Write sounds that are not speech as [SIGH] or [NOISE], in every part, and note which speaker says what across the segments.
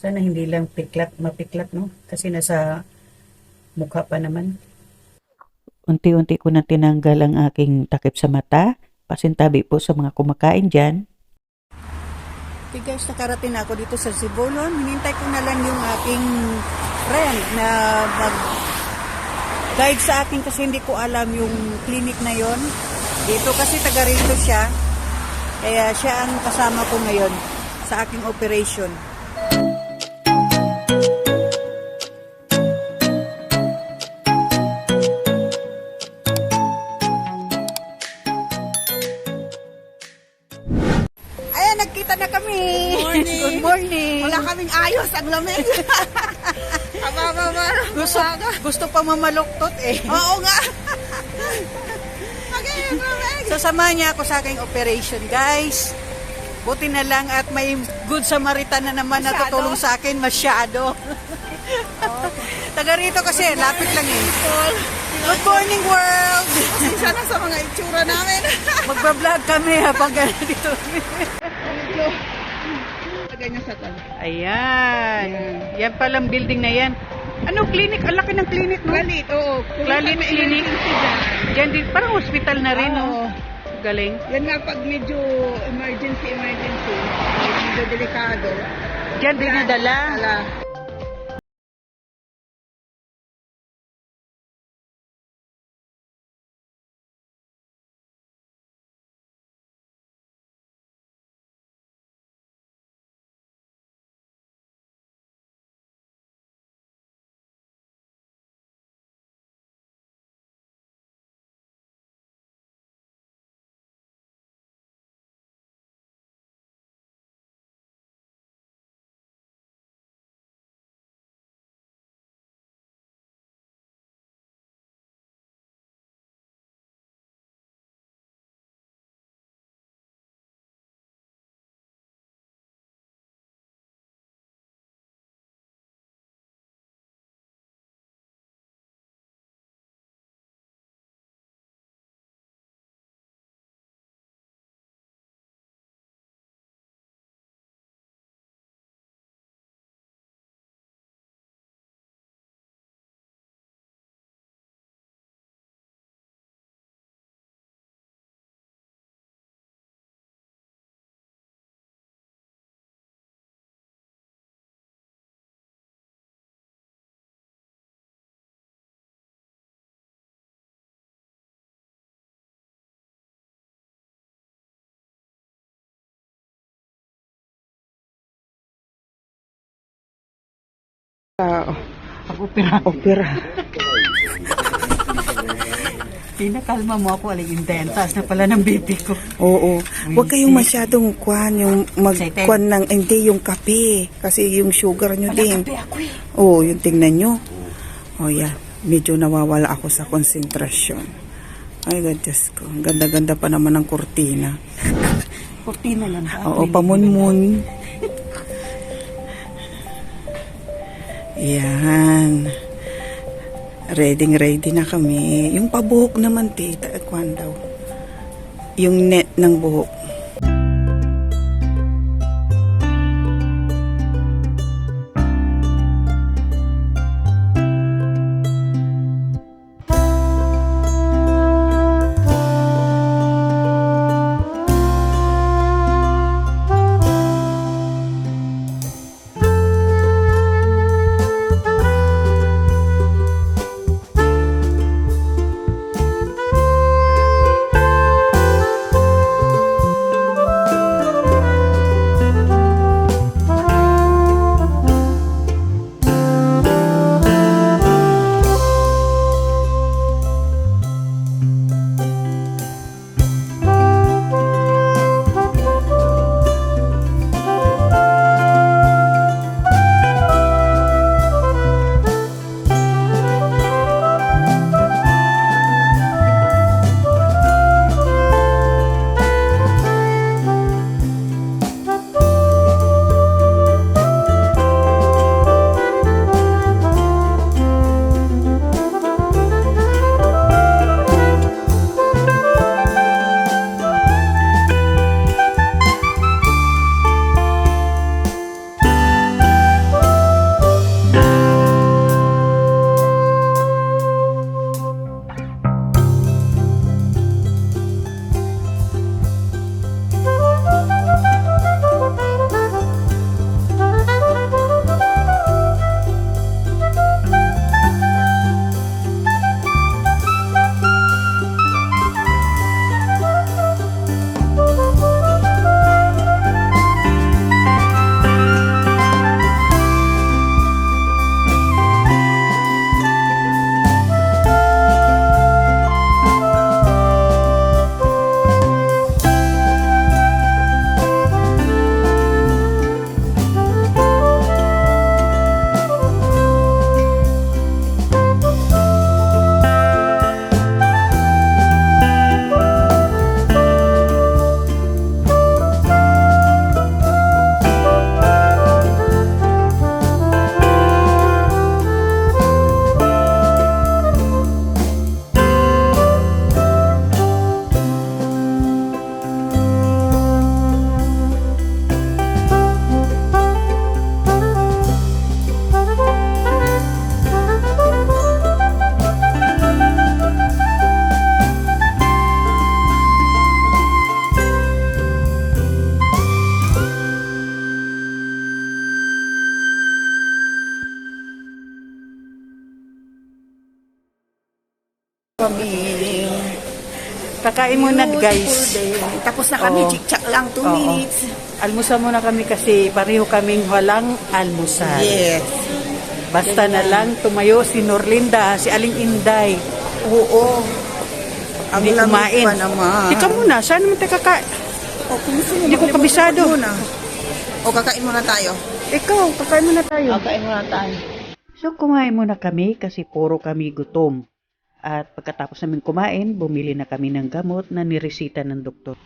Speaker 1: Sana hindi lang piklat, mapiklat, no? Kasi nasa mukha pa naman. Unti-unti ko na tinanggal ang aking takip sa mata. Pasintabi po sa mga kumakain dyan. Okay guys, nakarating na ako dito sa Sibulon. Hinintay ko na lang yung aking friend na mag guide sa akin kasi hindi ko alam yung clinic na yon. Dito kasi taga rito siya. Kaya siya ang kasama ko ngayon sa aking operation.
Speaker 2: Lamig. [LAUGHS] aba, aba, aba.
Speaker 1: Gusto, gusto pa mamaluktot eh.
Speaker 2: Oo nga. [LAUGHS] Okay, lamig.
Speaker 1: Sasamahan niya ako sa aking operation, guys. Buti na lang at may good Samaritan na naman na
Speaker 2: Masyado?
Speaker 1: tutulong sa akin masyado. [LAUGHS] Taga rito kasi, lapit lang eh. Good morning, world!
Speaker 2: Pasensya na sa mga itsura namin.
Speaker 1: Magbablog kami habang ganito.
Speaker 2: Ganyan sa tal.
Speaker 1: Ayan. Yan palang building na yan. Ano clinic? Ang laki ng clinic, no?
Speaker 2: Lalit, oo.
Speaker 1: Lalit Clinic. Yan din, parang hospital na rin, no?
Speaker 2: Oo.
Speaker 1: Galing.
Speaker 2: Yan nga pag medyo emergency, emergency, medyo delikado.
Speaker 1: Diyan din nadala.
Speaker 2: Ala.
Speaker 1: Uh, opera. Opera. [LAUGHS] Pinakalma mo ako, aling intense. Taas na pala ng BP ko.
Speaker 3: Oo. Huwag kayong masyadong kwan, yung magkwan ng, hindi, yung kape. Kasi yung sugar nyo din.
Speaker 1: ako eh.
Speaker 3: Oo, yung tingnan nyo. O yan, medyo nawawala ako sa konsentrasyon. Ay, God, Diyos ko. Ang Ganda-ganda pa naman ng kurtina. [LAUGHS]
Speaker 1: Kurtina lang.
Speaker 3: Oo, pamunmun. Yan. Ready, ready na kami. Yung pabuhok naman, tita, kwan daw. Yung net ng buhok. Kami.
Speaker 4: Kakain muna guys.
Speaker 3: Tapos na kami,
Speaker 4: Oo.
Speaker 3: chik-chak lang, 2
Speaker 4: Oo.
Speaker 3: minutes.
Speaker 4: Almusal muna kami kasi pareho kaming walang almusal.
Speaker 3: Yes.
Speaker 4: Basta na lang tumayo si Norlinda, si Aling Inday.
Speaker 3: Oo. Ang
Speaker 4: Hindi
Speaker 3: lamig
Speaker 4: kumain.
Speaker 3: pa naman.
Speaker 4: Tika muna, saan naman tayo kakain?
Speaker 3: O, kung gusto mo,
Speaker 4: Hindi ko
Speaker 3: maglibot
Speaker 4: kabisado.
Speaker 3: muna. O, kakain muna tayo.
Speaker 4: Ikaw, kakain muna tayo.
Speaker 2: Kakain muna tayo.
Speaker 4: So kumain muna kami kasi puro kami gutom. At pagkatapos namin kumain, bumili na kami ng gamot na niresita ng doktor.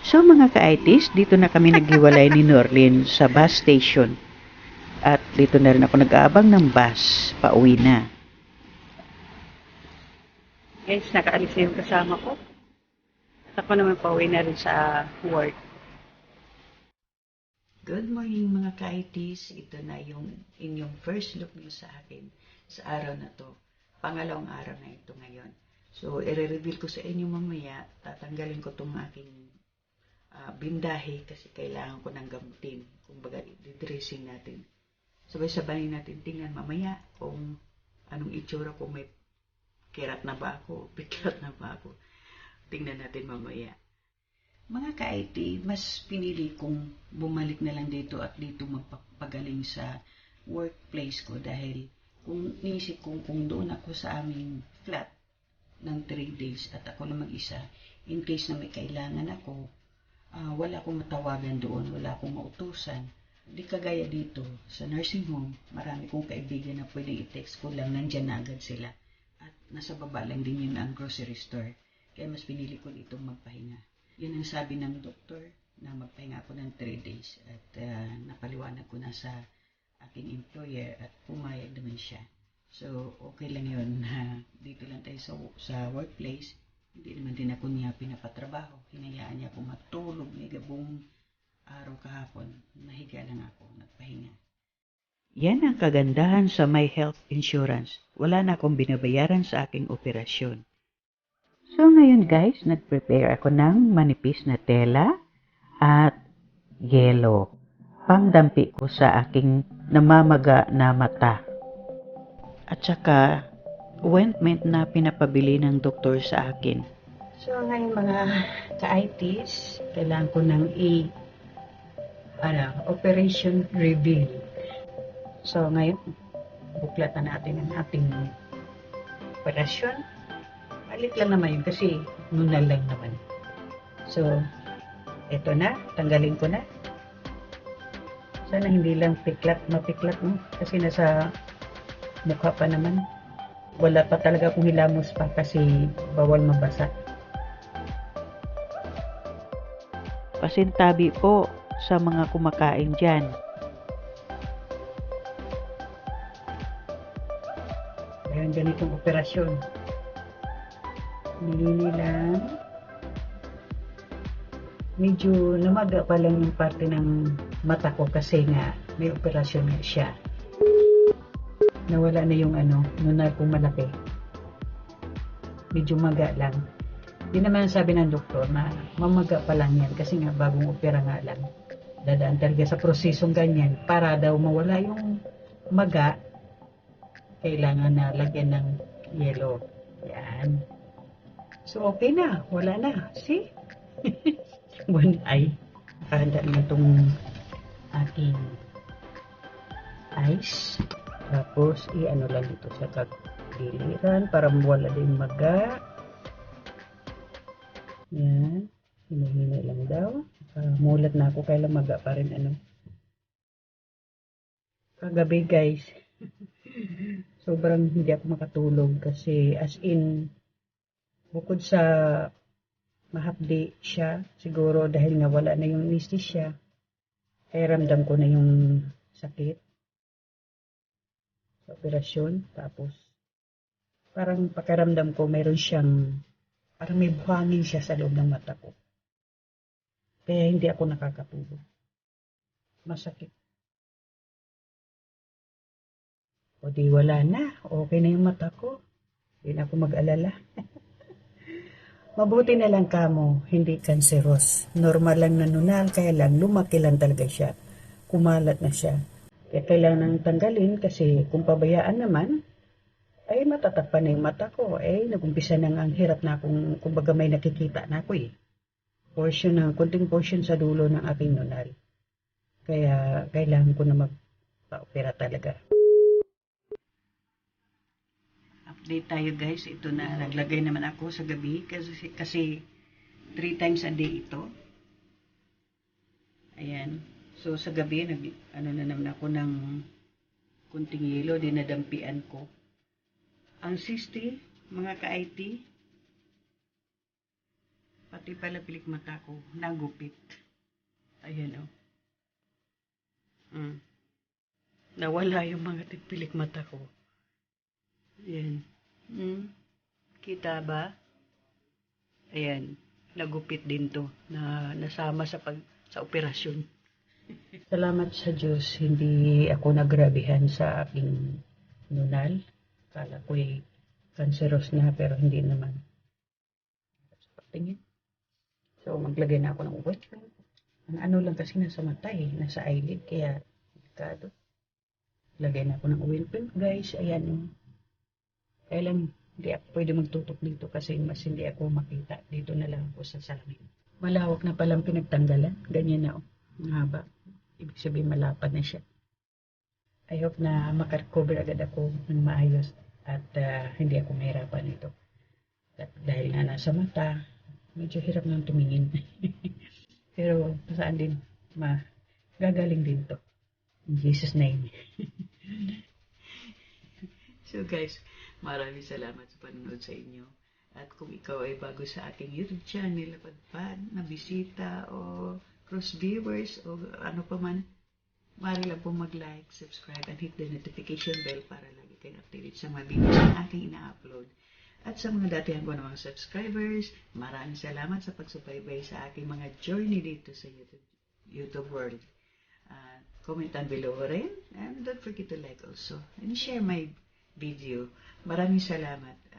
Speaker 4: So mga ka-ITs, dito na kami naghiwalay ni Norlin sa bus station. At dito na rin ako nag-aabang ng bus, pauwi na. Guys, nakaalis na yung kasama ko. At ako naman pauwi na rin sa work. Good morning mga ka-ITs. Ito na yung inyong first look niyo sa akin sa araw na to. Pangalawang araw na ito ngayon. So, i-reveal ko sa inyo mamaya. Tatanggalin ko itong aking ah, bindahe kasi kailangan ko ng gamutin. Kumbaga, i-dressing natin. Sabay-sabayin natin tingnan mamaya kung anong itsura kung may kirat na ba ako, [LAUGHS] piklat na ba ako. Tingnan natin mamaya. Mga ka-IT, mas pinili kong bumalik na lang dito at dito magpapagaling sa workplace ko dahil kung niisip kong kung doon ako sa aming flat ng 3 days at ako lang mag-isa, in case na may kailangan ako, ah, wala akong matawagan doon, wala akong mautusan. Di kagaya dito, sa nursing home, marami kong kaibigan na pwedeng i-text ko lang, nandyan na agad sila. At nasa baba lang din yun ang grocery store. Kaya mas pinili ko dito magpahinga. Yun ang sabi ng doktor na magpahinga ako ng 3 days at ah, napaliwanag ko na sa aking employer at pumayag naman siya. So, okay lang yun na [LAUGHS] dito lang tayo sa, sa workplace. Hindi naman din ako niya pinapatrabaho. Hinayaan niya ako matulog may gabong araw kahapon. Nahiga lang ako, nagpahinga. Yan ang kagandahan sa My Health Insurance. Wala na akong binabayaran sa aking operasyon. So ngayon guys, nag-prepare ako ng manipis na tela at yelo. Pangdampi ko sa aking namamaga na mata. At saka ointment na pinapabili ng doktor sa akin. So ngayon mga ka-ITs, kailangan ko ng i ano, operation reveal. So ngayon, buklatan natin ang ating operasyon. Malit lang naman yun kasi nunal lang naman. So, eto na, tanggalin ko na. Sana hindi lang piklat, mapiklat, no? Kasi nasa mukha pa naman. Wala pa talaga akong hilamos pa kasi bawal mabasa. Pasintabi po sa mga kumakain dyan. Ayan, ganitong operasyon. Nilini lang. Medyo namaga pa lang yung parte ng mata ko kasi nga may operasyon nga siya. Nawala na yung ano, nunal kong malaki. Medyo maga lang. Di naman sabi ng doktor na mamaga pa lang yan kasi nga bagong opera nga lang. Dadaan talaga sa prosesong ganyan para daw mawala yung maga kailangan na lagyan ng yellow. Yan. So, okay na. Wala na. See? [LAUGHS] One eye. Nakahanda naman itong ating ice. Tapos, i-ano lang dito sa kagiliran para mawala din maga. Yan. Hinahinay lang daw. Uh, mulat na ako kailan maga pa rin ano. Kagabi guys. [LAUGHS] sobrang hindi ako makatulog kasi as in bukod sa mahapdi siya siguro dahil nga wala na yung anesthesia ay ramdam ko na yung sakit sa operasyon tapos parang pakiramdam ko meron siyang parang may buhangin siya sa loob ng mata ko kaya hindi ako nakakatulog masakit O di wala na. Okay na yung mata ko. Hindi na ako mag-alala. [LAUGHS] Mabuti na lang kamo, hindi kanseros. Normal lang na nunal, kaya lang lumaki lang talaga siya. Kumalat na siya. Kaya kailangan nang tanggalin kasi kung pabayaan naman, ay matatakpan na yung mata ko. Eh, nagumpisa na nga ang hirap na akong, kumbaga may nakikita na ako eh. Portion na, kunting portion sa dulo ng aking nunal. Kaya, kailangan ko na magpa-opera talaga. Update tayo guys. Ito na, naglagay naman ako sa gabi kasi, kasi three times a day ito. Ayan. So, sa gabi, nag, ano na naman ako ng kunting yelo, dinadampian ko. Ang sisti, mga ka-IT, pati pala pilik mata ko, nagupit. Ayan o. Mm. Nawala yung mga pilik mata ko. Ayan. Mm. Kita ba? Ayan. Nagupit din to na nasama sa pag sa operasyon. [LAUGHS] Salamat sa Diyos, hindi ako nagrabihan sa aking nunal. Kala ko eh, cancerous na pero hindi naman. Sa pagtingin. So, maglagay na ako ng paint. Ang ano lang kasi nasa mata eh, nasa eyelid, kaya delikado. Lagay na ako ng oil paint, guys. Ayan yung kaya lang, hindi ako pwede magtutok dito kasi mas hindi ako makita. Dito na lang ako sa salamin. Malawak na palang pinagtanggalan. Ganyan na, oh. Ang haba. Ibig sabihin, malapad na siya. I hope na makarecover agad ako ng maayos at ah, hindi ako mahirapan ito. At dahil na nasa mata, medyo hirap nang tumingin. [LAUGHS] Pero saan din, ma, gagaling din to. In Jesus' name. [LAUGHS] so guys, maraming salamat sa panonood sa inyo. At kung ikaw ay bago sa aking YouTube channel, napadpad, na bisita o cross viewers o ano pa man, Mari lang po mag-like, subscribe, and hit the notification bell para lagi kayo updated sa mga videos na aking ina-upload. At sa mga datihan ko ng mga subscribers, maraming salamat sa pagsubaybay sa aking mga journey dito sa YouTube, YouTube world. Uh, comment down below rin. And don't forget to like also. And share my video. Maraming salamat.